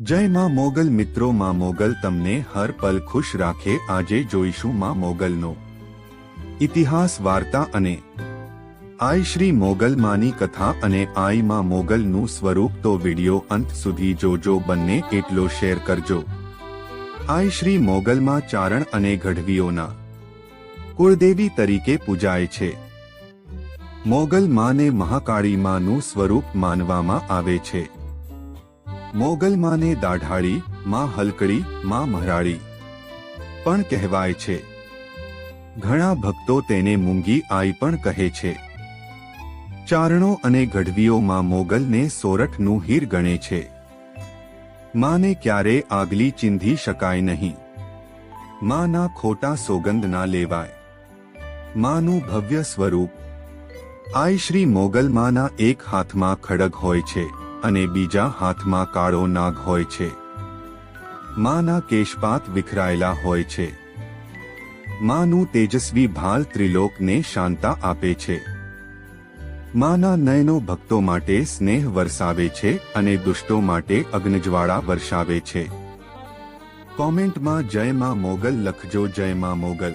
જય માં મોગલ મિત્રો, માં મોગલ તમને હર પલ ખુશ રાખે. આજે જોઈશું માં મોગલનો ઇતિહાસ, વાર્તા અને આઈ શ્રી મોગલ માની કથા અને આઈ માં મોગલનું સ્વરૂપ. તો વિડિયો અંત સુધી જોજો, બંને એટલો શેર કરજો. આઈ શ્રી મોગલમાં ચારણ અને ગઢવીઓના કુળદેવી તરીકે પૂજાય છે. મોગલ માને મહાકાળી માનું સ્વરૂપ માનવામાં આવે છે. મોગલ માને દાઢાળી, માં હલકડી, માં મહરાળી પણ કહેવાય છે, ઘણા ભક્તો તેને મૂંગી આઈ પણ કહે છે. ચારણો અને ગઢવીઓમાં મોગલને સોરઠનું હીર ગણે છે. માને ક્યારે આગલી ચીંધી શકાય નહીં. માના ખોટા સોગંદ ના લેવાય. માનું ભવ્ય સ્વરૂપ. આઈ શ્રી મોગલ માના એક હાથમાં ખડગ હોય છે. અને બીજા હાથમાં કાળો નાગ હોય છે. માના કેશપાત વિખરાયેલા હોય છે. માનું તેજસ્વી ભાલ ત્રિલોકને શાંતા આપે છે. માના નયનો ભક્તો માટે સ્નેહ વરસાવે છે અને દુષ્ટો માટે અગ્નિજવાળા વરસાવે છે. કોમેન્ટમાં જય માં મોગલ, લખજો જય માં મોગલ.